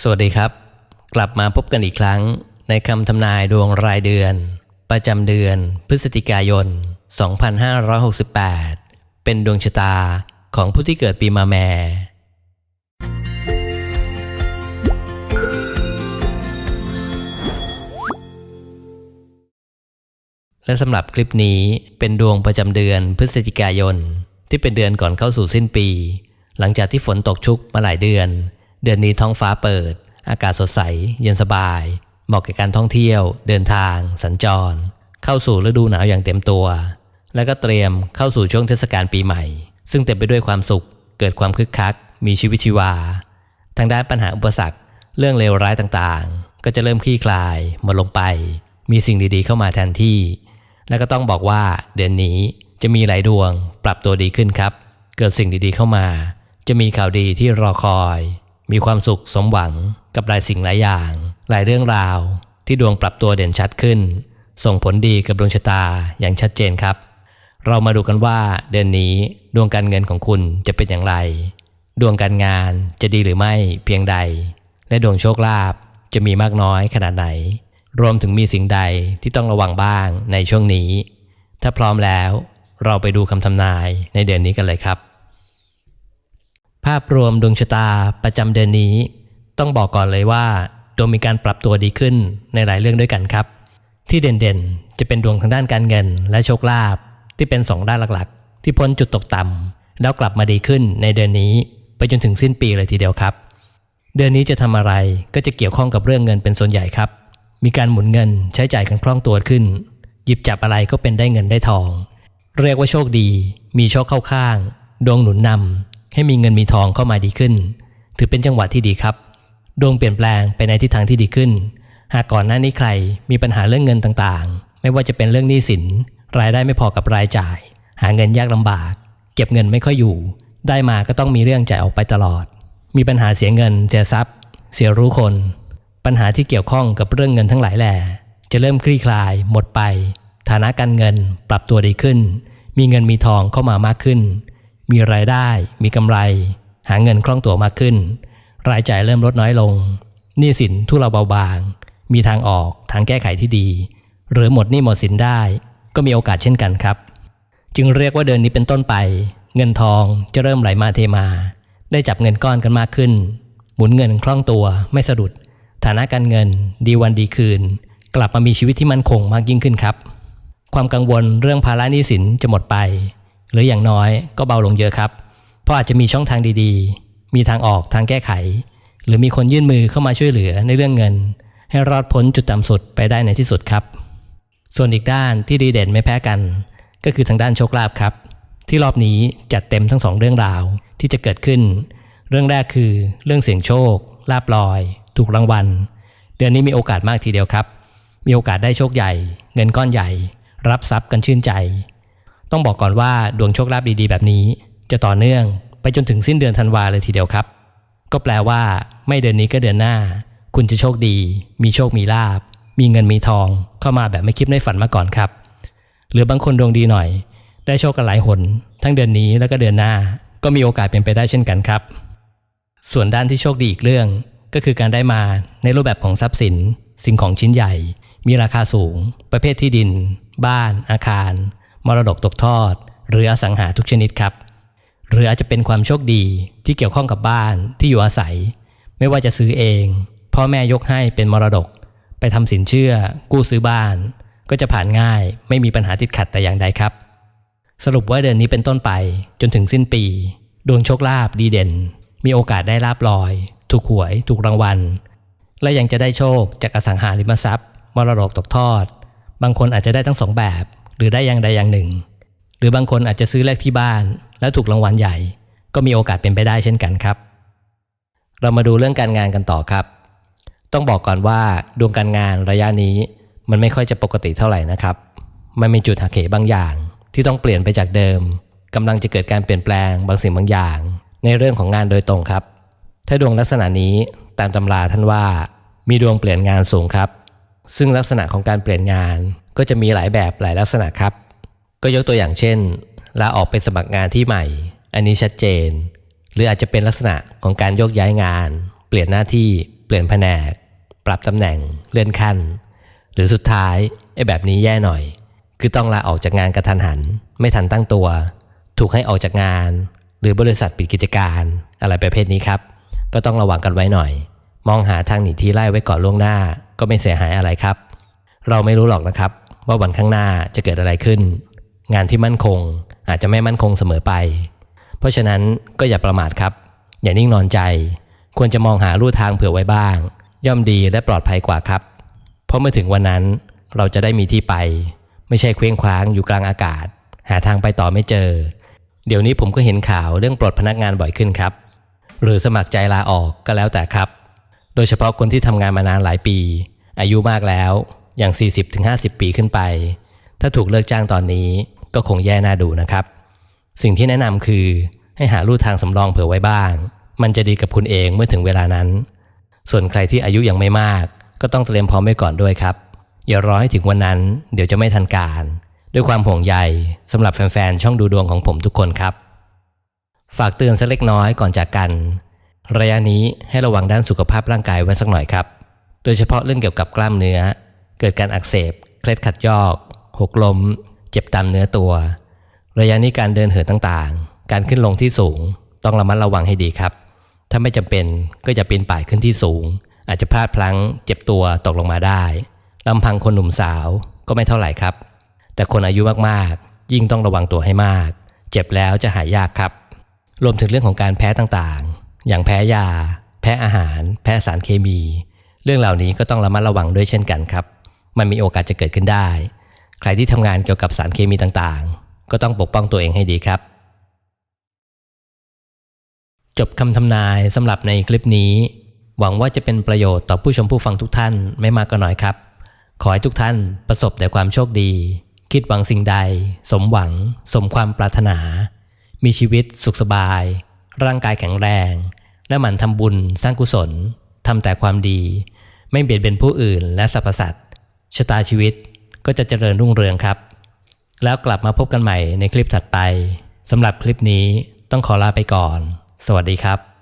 สวัสดีครับ กลับมาพบกันอีกครั้ง ในคำทำนายดวงรายเดือน ประจำเดือน พฤศจิกายน 2568 เป็นดวงชะตาของผู้ที่เกิดปีมาแม่และสำหรับคลิปนี้เป็นดวงประจำเดือนพฤศจิกายน ที่เป็นเดือนก่อนเข้าสู่สิ้นปี หลังจากที่ฝนตกชุกมาหลายเดือน เดือนนี้ท้องฟ้าเปิด อากาศสดใส เย็นสบาย เหมาะแก่การท่องเที่ยว เดินทาง สัญจร เข้าสู่ฤดูหนาวอย่างเต็มตัว และก็เตรียมเข้าสู่ช่วงเทศกาลปีใหม่ ซึ่งเต็มไปด้วยความสุข เกิดความคึกคัก มีชีวิตชีวา ทางด้านปัญหาอุปสรรค เรื่องเลวร้ายต่างๆ ก็จะเริ่มคลี่คลายหมดลงไป มีสิ่งดีๆ เข้ามาแทนที่ และก็ต้องบอกว่าเดือนนี้จะมีหลายดวง ปรับตัวดีขึ้นครับ เกิดสิ่งดีๆเข้ามา จะมีข่าวดีที่รอคอย มีความสุขสมหวังกับหลายสิ่งหลายอย่าง หลายเรื่องราว ที่ดวงปรับตัวเด่นชัดขึ้น ส่งผลดีกับดวงชะตาอย่างชัดเจนครับ เรามาดูกันว่าเดือนนี้ดวงการเงินของคุณจะเป็นอย่างไร ดวงการงานจะดีหรือไม่เพียงใด และดวงโชคลาภจะมีมากน้อยขนาดไหน รวมถึงมีสิ่งใดที่ต้องระวังบ้างในช่วงนี้ ถ้าพร้อมแล้ว เราไปดูคำทำนายในเดือนนี้กันเลยครับ ภาพรวมดวงชะตาประจำเดือนนี้ ต้องบอกก่อนเลยว่าดวงมีการปรับตัวดีขึ้นในหลายเรื่องด้วยกันครับ ที่เด่นๆ จะเป็นดวงทางด้านการเงิน และโชคลาภที่เป็นสองด้านหลักๆ ที่พ้นจุดตกต่ำแล้วกลับมาดีขึ้นในเดือนนี้ ไปจนถึงสิ้นปีเลยทีเดียวครับ เดือนนี้จะทำอะไรก็จะเกี่ยวข้องกับเรื่องเงินเป็นส่วนใหญ่ครับ มีการหมุนเงินใช้จ่ายกันคล่องตัวขึ้น หยิบจับอะไรก็เป็นได้เงินได้ทอง เรียกว่าโชคดี มีโชคเข้าข้าง ดวงหนุนนำ ให้มีเงินมีทองเข้ามาดีขึ้น ถือเป็นจังหวะที่ดีครับ ดวงเปลี่ยนแปลงไปในทิศทางที่ดีขึ้น หากก่อนหน้านี้ใครมีปัญหาเรื่องเงินต่างๆ ไม่ว่าจะเป็นเรื่องหนี้สิน รายได้ไม่พอกับรายจ่าย หาเงินยากลำบาก เก็บเงินไม่ค่อยอยู่ ได้มาก็ต้องมีเรื่องจ่ายออกไปตลอด มีปัญหาเสียเงินเสียทรัพย์ เสียรู้คน ปัญหาที่เกี่ยวข้องกับเรื่องเงินทั้งหลายแหล่จะเริ่มคลี่คลาย หมดไป ฐานะการเงินปรับตัวดีขึ้น มีเงินมีทองเข้ามามากขึ้น มีรายได้ มีกำไร หาเงินคล่องตัวมากขึ้น รายจ่ายเริ่มลดน้อยลงหนี้สินทุเลาเบาบาง มีทางออกทางแก้ไขที่ดี หรือหมดหนี้หมดสินได้ ก็มีโอกาสเช่นกันครับ จึงเรียกว่าเดือนนี้เป็นต้นไป เงินทองจะเริ่มไหลมาเทมา ได้จับเงินก้อนกันมากขึ้น หมุนเงินคล่องตัวไม่สะดุด ฐานะการเงินดีวันดีคืน กลับมามีชีวิตที่มั่นคงมากยิ่งขึ้นครับ ความกังวลเรื่องภาระหนี้สินจะหมดไป หรืออย่างน้อยก็เบาลงเยอะครับ เพราะอาจจะมีช่องทางดีๆ มีทางออกทางแก้ไข หรือมีคนยื่นมือเข้ามาช่วยเหลือในเรื่องเงิน ให้รอดพ้นจุดต่ำสุดไปได้ในที่สุดครับ ส่วนอีกด้านที่ดีเด่นไม่แพ้กัน ก็คือทางด้านโชคลาภครับ ที่รอบนี้จัดเต็มทั้งสองเรื่องราวที่จะเกิดขึ้น เรื่องแรกคือเรื่องเสี่ยงโชคลาบลอย ถูกรางวัล เดือนนี้มีโอกาสมากทีเดียวครับ มีโอกาสได้โชคใหญ่ เงินก้อนใหญ่ รับทรัพย์กันชื่นใจ ต้องบอกก่อนว่าดวงโชคลาภดีๆ แบบนี้ จะต่อเนื่องไปจนถึงสิ้นเดือนธันวาเลยทีเดียวครับ ก็แปลว่า ไม่เดือนนี้ก็เดือนหน้า คุณจะโชคดี มีโชคมีลาบ มีเงินมีทอง เข้ามาแบบไม่คิดไม่ฝันมาก่อนครับ หรือบางคนดวงดีหน่อย ได้โชคกันหลายหน ทั้งเดือนนี้แล้วก็เดือนหน้า ก็มีโอกาสเป็นไปได้เช่นกันครับ ส่วนด้านที่โชคดีอีกเรื่อง ก็คือการได้มาในรูปแบบของทรัพย์สิน สิ่งของชิ้นใหญ่ มีราคาสูง ประเภทที่ดิน บ้าน อาคาร มรดกตกทอด หรืออสังหาทุกชนิดครับ หรืออาจจะเป็นความโชคดีที่เกี่ยวข้องกับบ้านที่อยู่อาศัย ไม่ว่าจะซื้อเอง พ่อแม่ยกให้เป็นมรดก ไปทำสินเชื่อ กู้ซื้อบ้าน ก็จะผ่านง่าย ไม่มีปัญหาติดขัดแต่อย่างใดครับ สรุปว่าเดือนนี้เป็นต้นไปจนถึงสิ้นปี ดวงโชคลาภดีเด่น มีโอกาสได้ลาบลอย ถูกหวย ถูกรางวัล และยังจะได้โชคจากอสังหาริมทรัพย์ มรดกตกทอด บางคนอาจจะได้ทั้งสองแบบ หรือได้อย่างใดอย่างหนึ่ง หรือบางคนอาจจะซื้อเลขที่บ้าน แล้วถูกรางวัลใหญ่ ก็มีโอกาสเป็นไปได้เช่นกันครับ เรามาดูเรื่องการงานกันต่อครับ ต้องบอกก่อนว่าดวงการงานระยะนี้มันไม่ค่อยจะปกติเท่าไหร่นะครับ มันมีจุดหักเหบางอย่าง ที่ต้องเปลี่ยนไปจากเดิมกำลังจะเกิดการเปลี่ยนแปลงบางสิ่งบางอย่าง ในเรื่องของงานโดยตรงครับ ถ้าดวงลักษณะนี้ตามตำราท่านว่า มีดวงเปลี่ยนงานสูงครับ ซึ่งลักษณะของการเปลี่ยนงาน ก็จะมีหลายแบบหลายลักษณะครับ ก็ยกตัวอย่างเช่นลาออกไปสมัครงานที่ใหม่ อันนี้ชัดเจน หรืออาจจะเป็นลักษณะของการโยกย้ายงาน เปลี่ยนหน้าที่ เปลี่ยนแผนก ปรับตำแหน่ง เลื่อนขั้น หรือสุดท้ายไอ้แบบนี้แย่หน่อย คือต้องลาออกจากงานกระทันหัน ไม่ทันตั้งตัว ถูกให้ออกจากงาน หรือบริษัทปิดกิจการ อะไรประเภทนี้ครับ ก็ต้องระวังกันไว้หน่อย มองหาทางหนีที่ไล่ไว้ก่อนล่วงหน้า ก็ไม่เสียหายอะไรครับ เราไม่รู้หรอกนะครับ ว่าวันข้างหน้าจะเกิดอะไรขึ้น งานที่มั่นคงอาจจะไม่มั่นคงเสมอไป เพราะฉะนั้นก็อย่าประมาทครับ อย่านิ่งนอนใจ ควรจะมองหาลู่ทางเผื่อไว้บ้าง ย่อมดีและปลอดภัยกว่าครับ เพราะเมื่อถึงวันนั้นเราจะได้มีที่ไป ไม่ใช่เคว้งคว้างอยู่กลางอากาศ หาทางไปต่อไม่เจอ เดี๋ยวนี้ผมก็เห็นข่าวเรื่องปลดพนักงานบ่อยขึ้นครับ หรือสมัครใจลาออกก็แล้วแต่ครับ โดยเฉพาะคนที่ทำงานมานานหลายปี อายุมากแล้ว อย่าง 40-50 ปีขึ้นไป ถ้าถูกเลิกจ้างตอนนี้ก็คงแย่น่าดูนะครับ สิ่งที่แนะนำคือให้หาลู่ทางสำรองเผื่อไว้บ้าง มันจะดีกับคุณเองเมื่อถึงเวลานั้น ส่วนใครที่อายุยังไม่มาก ก็ต้องเตรียมพร้อมไว้ก่อนด้วยครับ อย่ารอให้ถึงวันนั้น เดี๋ยวจะไม่ทันการ ด้วยความห่วงใยสำหรับแฟนๆช่องดูดวงของผมทุกคนครับ ฝากเตือนสักเล็กน้อยก่อนจากกัน ระยะนี้ให้ระวังด้านสุขภาพร่างกายไว้สักหน่อยครับ โดยเฉพาะเรื่องเกี่ยวกับกล้ามเนื้อ เกิดการอักเสบ เคล็ดขัดยอก หกล้ม เจ็บตามเนื้อตัว ระยะนี้การเดินเหินต่างๆ การขึ้นลงที่สูง ต้องระมัดระวังให้ดีครับ ถ้าไม่จำเป็นก็จะปีนป่ายขึ้นที่สูง อาจจะพลาดพลั้ง เจ็บตัวตกลงมาได้ลำพังคนหนุ่มสาวก็ไม่เท่าไหร่ครับ แต่คนอายุมากๆ ยิ่งต้องระวังตัวให้มาก เจ็บแล้วจะหายยากครับ รวมถึงเรื่องของการแพ้ต่างๆ อย่างแพ้ยา แพ้อาหาร แพ้สารเคมี เรื่องเหล่านี้ก็ต้องระมัดระวังด้วยเช่นกันครับ มันมีโอกาสจะเกิดขึ้นได้ ใครที่ทำงานเกี่ยวกับสารเคมีต่างๆ ก็ต้องปกป้องตัวเองให้ดีครับ จบคำทำนายสำหรับในคลิปนี้ หวังว่าจะเป็นประโยชน์ต่อผู้ชมผู้ฟังทุกท่านไม่มากก็น้อยครับ ขอให้ทุกท่านประสบแต่ความโชคดี คิดหวังสิ่งใด สมหวัง สมความปรารถนา มีชีวิตสุขสบาย ร่างกายแข็งแรง และหมั่นทำบุญสร้างกุศลทำแต่ความดี ไม่เบียดเบียนผู้อื่นและสรรพสัตว์ ชะตาชีวิตก็จะเจริญรุ่งเรืองครับ แล้วกลับมาพบกันใหม่ในคลิปถัดไปสำหรับคลิปนี้ต้องขอลาไปก่อน สวัสดีครับ